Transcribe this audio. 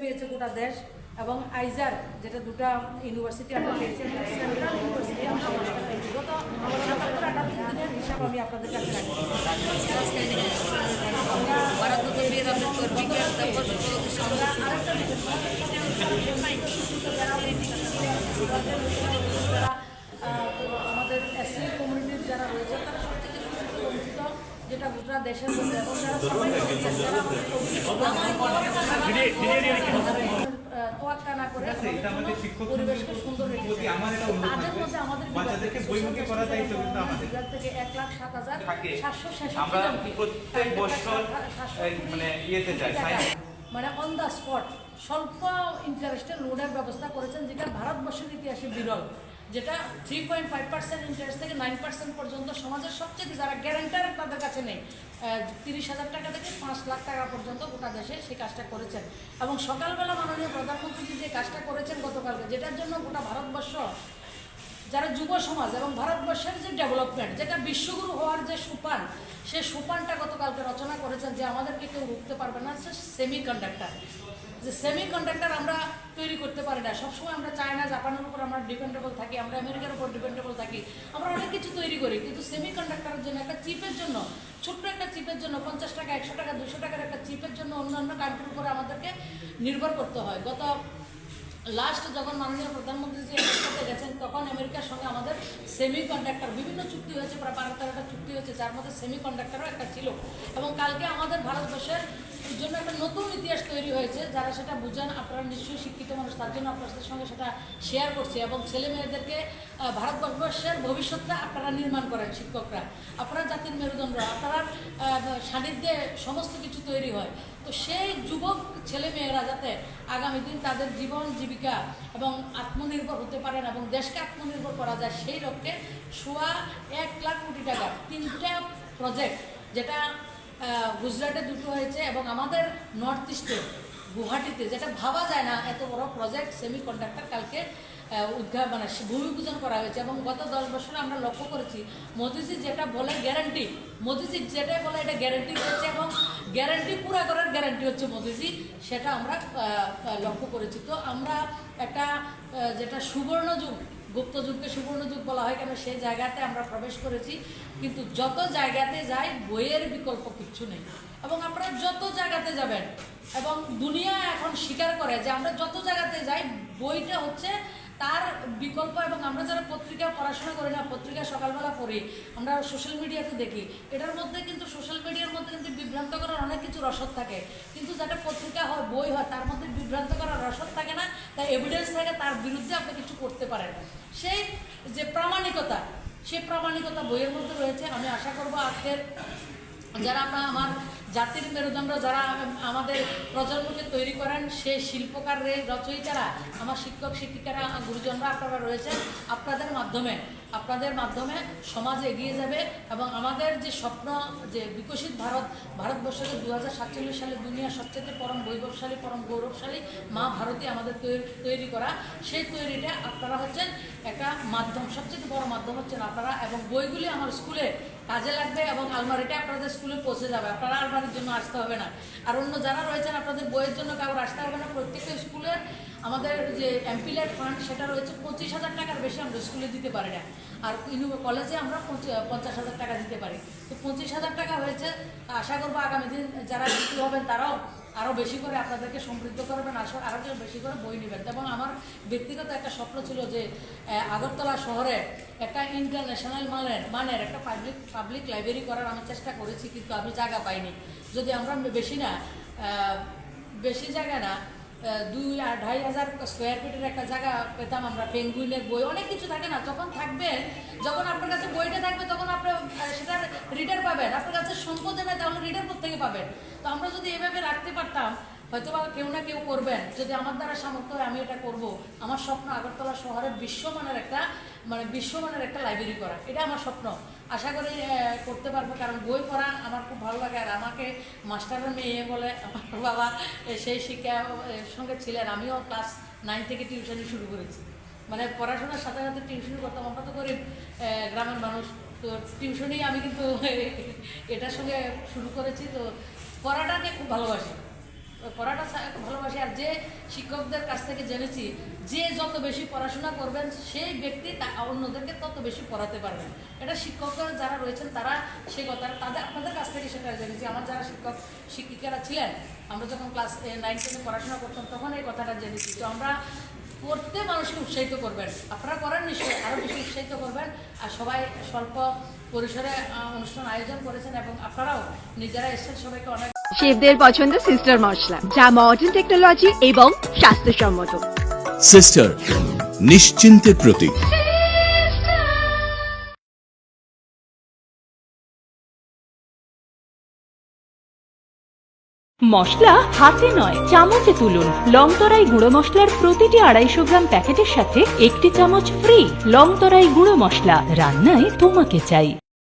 পেয়েছে গোটা দেশ এবং আইজার, যেটা দুটা ইউনিভার্সিটি আমরা পেয়েছি হিসাব আমি আপনাদের কাছে আমাদের এসসি কমিউনিটির যারা রয়েছে, তারা যেটা দেশের মধ্যে এবং যারা সবাই রয়েছেন, যারা আমাদের আহ, তোয়াক্কা না করে ঠিক আছে, এটা আমাদের শিক্ষক পরিবেশকে সুন্দর রেখেছে। প্রতি আমার একটা অনুরোধ তাদের মধ্যে আমাদের বাচ্চাদেরকে বইমুখী করার দায়িত্ব কিন্তু আমাদের। বিভাগ থেকে এক লাখ সাত হাজার সাতশো ছেষট্টি প্রত্যেক বছর মানে ইয়েতে মানে অন দ্য স্পট স্বল্প ইন্টারেস্টে লোনের ব্যবস্থা করেছেন যেটা ভারতবর্ষের ইতিহাসে বিরল। যেটা three point five percent interest থেকে নাইন পার্সেন্ট পর্যন্ত সমাজের সবচেয়ে যারা গ্যারান্টার তাদের কাছে নেই তিরিশ হাজার টাকা থেকে পাঁচ লাখ টাকা পর্যন্ত গোটা দেশে সেই কাজটা করেছেন। এবং সকালবেলা মাননীয় প্রধানমন্ত্রী যে কাজটা করেছেন গতকালকে, যেটার জন্য গোটা ভারতবর্ষ যারা যুব সমাজ এবং ভারতবর্ষের যে ডেভেলপমেন্ট যেটা বিশ্বগুরু হওয়ার যে সোপান সেই সোপানটা গতকালকে রচনা করেছেন যে আমাদেরকে কেউ রুখতে পারবে না, সে সেমি কন্ডাক্টার যে সেমি কন্ডাক্টর আমরা তৈরি করতে পারি না। সবসময় আমরা চায়না, জাপানের উপর আমরা ডিপেন্ডেবল থাকি, আমরা আমেরিকার উপর ডিপেন্ডেবল থাকি, আমরা অনেক কিছু তৈরি করি। কিন্তু সেমি কন্ডাক্টরের জন্য একটা চিপের জন্য, ছোট্ট একটা চিপের জন্য, পঞ্চাশ টাকা, একশো টাকা, দুশো টাকার একটা চিপের জন্য অন্যান্য কান্ট্রির উপরে আমাদেরকে নির্ভর করতে হয়। গত লাস্ট যখন মাননীয় প্রধানমন্ত্রী যে গেছেন, তখন আমেরিকার সঙ্গে আমাদের সেমি কন্ডাক্টর বিভিন্ন চুক্তি হয়েছে, প্রায় বারো তেরোটা চুক্তি হয়েছে, যার মধ্যে সেমি কন্ডাক্টরও একটা ছিল। এবং কালকে আমাদের ভারতবর্ষের জন্য একটা নতুন ইতিহাস তৈরি হয়েছে, যারা সেটা বুঝেন, আপনারা নিশ্চয়ই শিক্ষিত মানুষ, তার জন্য আপনাদের সঙ্গে সেটা শেয়ার করছি। এবং ছেলে মেয়েদেরকে ভারতবর্ষের ভবিষ্যৎটা আপনারা নির্মাণ করেন, শিক্ষকরা। আপনারা জাতির মেরুদণ্ড, আপনারা সান্নিধ্যে সমস্ত কিছু তৈরি হয়। তো সেই যুবক ছেলে মেয়েরা যাতে আগামী দিন তাদের জীবন জীবিকা এবং আত্মনির্ভর হতে পারেন এবং দেশকে আত্মনির্ভর করা যায় সেই লক্ষ্যে সোয়া এক লাখ কোটি টাকা, তিনটা প্রজেক্ট যেটা গুজরাটে দুটো হয়েছে এবং আমাদের নর্থ ইস্টে গুয়াহাটিতে, যেটা ভাবা যায় না এত বড় প্রজেক্ট সেমি কন্ডাক্টর কালকে উদ্ঘাটন মানে ভূমি পূজন করা হয়েছে এবং গত দশ বছরে আমরা লক্ষ্য করেছি মোদিজি যেটা বলে গ্যারান্টি মোদিজি যেটা বলে এটা গ্যারান্টি রয়েছে এবং গ্যারান্টি পুরা করার গ্যারান্টি হচ্ছে মোদিজি সেটা আমরা লক্ষ্য করেছি। তো আমরা একটা যেটা সুবর্ণ যুগ, গুপ্ত যুগকে সুবর্ণ যুগ বলা হয় কেন, সেই জায়গাতে আমরা প্রবেশ করেছি। কিন্তু যত জায়গাতে যাই, বইয়ের বিকল্প কিচ্ছু নেই। এবং আপনারা যত জায়গাতে যাবেন, এবং দুনিয়া এখন স্বীকার করে যে আমরা যত জায়গাতে যাই, বইটা হচ্ছে তার বিকল্প এবং আমরা যারা পত্রিকা, পড়াশোনা করি না, পত্রিকা সকালবেলা পড়ি, আমরা সোশ্যাল মিডিয়াতে দেখি, এটার মধ্যে কিন্তু সোশ্যাল মিডিয়ার মধ্যে কিন্তু বিভ্রান্ত করার অনেক কিছু রসদ থাকে। কিন্তু যেটা পত্রিকা হয়, বই হয়, তার মধ্যে বিভ্রান্ত করার রসদ থাকে না, তাই এভিডেন্স থাকে তার বিরুদ্ধে আপনি কিছু করতে পারেন। সেই যে প্রামাণিকতা সেই প্রামাণিকতা বইয়ের মধ্যে রয়েছে। আমি আশা করব আজকের যারা আমরা আমার জাতির মেরুদণ্ড যারা আমাদের প্রজন্মকে তৈরি করেন, সে শিল্পকার, রচয়িতারা, আমার শিক্ষক, শিক্ষিকারা, গুরুজনরা আপনারা রয়েছেন আপনাদের মাধ্যমে। আপনাদের মাধ্যমে সমাজ এগিয়ে যাবে এবং আমাদের যে স্বপ্ন, যে বিকশিত ভারত, ভারতবর্ষকে দু হাজার সাতচল্লিশ সালে দুনিয়ার সবচেয়ে পরম বৈভবশালী, পরম গৌরবশালী মা ভারতী আমাদের তৈরি তৈরি করা, সেই তৈরিটা আপনারা হচ্ছেন একটা মাধ্যম সবচেয়ে বড় মাধ্যম হচ্ছেন আপনারা এবং বইগুলি আমার স্কুলে কাজে লাগবে এবং আলমারিটা আপনাদের স্কুলে পৌঁছে যাবে। আপনারা আলমারির জন্য আসতে হবে না। আর অন্য যারা রয়েছেন, আপনাদের বইয়ের জন্য কারোর আসতে হবে না। প্রত্যেকটা স্কুলের আমাদের যে অ্যাম্পিলেট ফান্ড, সেটা রয়েছে পঁচিশ হাজার টাকার বেশি আমরা স্কুলে দিতে পারি না। আর কলেজে আমরা পঞ্চাশ হাজার টাকা দিতে পারি। তো পঁচিশ হাজার টাকা হয়েছে আশা করব আগামী দিন যারা বিক্রি হবেন তারাও আরও বেশি করে আপনাদেরকে সমৃদ্ধ করবেন আসলে আরও বেশি করে বই নেবেন। এবং আমার ব্যক্তিগত একটা স্বপ্ন ছিল যে আগরতলা শহরে একটা ইন্টারন্যাশনাল মানের মানের একটা পাবলিক পাবলিক লাইব্রেরি করার আমি চেষ্টা করেছি, কিন্তু আমি জায়গা পাইনি। যদি আমরা বেশি না বেশি জায়গা না দুই আড়াই হাজার স্কোয়ার ফিটের একটা জায়গা পেতাম আমরা, পেঙ্গুইনের বই, অনেক কিছু থাকে না, যখন থাকবেন যখন আপনার কাছে বইটা থাকবে, তখন আপনি সেটা রিডার পাবেন, আপনার কাছে সম্পদে না তাহলে রিডার থেকে পাবেন। তো আমরা যদি এভাবে রাখতে পারতাম হয়তো বা কেউ না কেউ করবেন, যদি আমার দ্বারা সামর্থ্য হয় আমি এটা করব। আমার স্বপ্ন আগরতলা শহরের বিশ্বমানের একটা মানে বিশ্বমানের একটা লাইব্রেরি করা। এটা আমার স্বপ্ন। আশা করি করতে পারব, কারণ বই পড়া আমার খুব ভালো লাগে। আর আমাকে মাস্টারের মেয়ে বলে আমার বাবা সেই শিক্ষা সঙ্গে ছিলেন। আমিও ক্লাস নাইন থেকে টিউশনি শুরু করেছি। মানে পড়াশোনার সাথে সাথে টিউশনি করতাম। আমরা তো গরিব গ্রামের মানুষ। তো টিউশনি আমি কিন্তু এটার সঙ্গে শুরু করেছি। তো পড়াটাকে খুব ভালোবাসি। পড়াটা ভালোবাসি আর যে শিক্ষকদের কাছ থেকে জেনেছি, যে যত বেশি পড়াশোনা করবেন, সেই ব্যক্তি তা অন্যদেরকে তত বেশি পড়াতে পারবেন। এটা শিক্ষকরা যারা রয়েছেন, তারা সেই কথা তাদের, আপনাদের কাছ থেকে সেটা জেনেছি। আমার যারা শিক্ষক, শিক্ষিকারা ছিলেন, আমরা যখন ক্লাস নাইন টেনে পড়াশোনা করতাম, তখন এই কথাটা জেনেছি তো আমরা পড়তে মানুষকে উৎসাহিত করবেন। আপনারা করেন নিশ্চয়ই আরও বেশি উৎসাহিত করবেন। আর সবাই স্বল্প পরিসরে অনুষ্ঠান আয়োজন করেছেন এবং আপনারাও নিজেরা এসেছেন, সবাইকে অনেক শেফদের পছন্দ সিস্টার মশলা যা মডার্ন টেকনোলজি এবং স্বাস্থ্যসম্মত। সিস্টার নিশ্চিন্তের প্রতীক। মশলা হাতে নয় চামচে তুলুন। লংতরাই গুঁড়ো মশলার প্রতিটি আড়াইশো গ্রাম প্যাকেটের সাথে একটি চামচ ফ্রি লংতরাই গুঁড়ো মশলা রান্নায় তোমাকে চাই।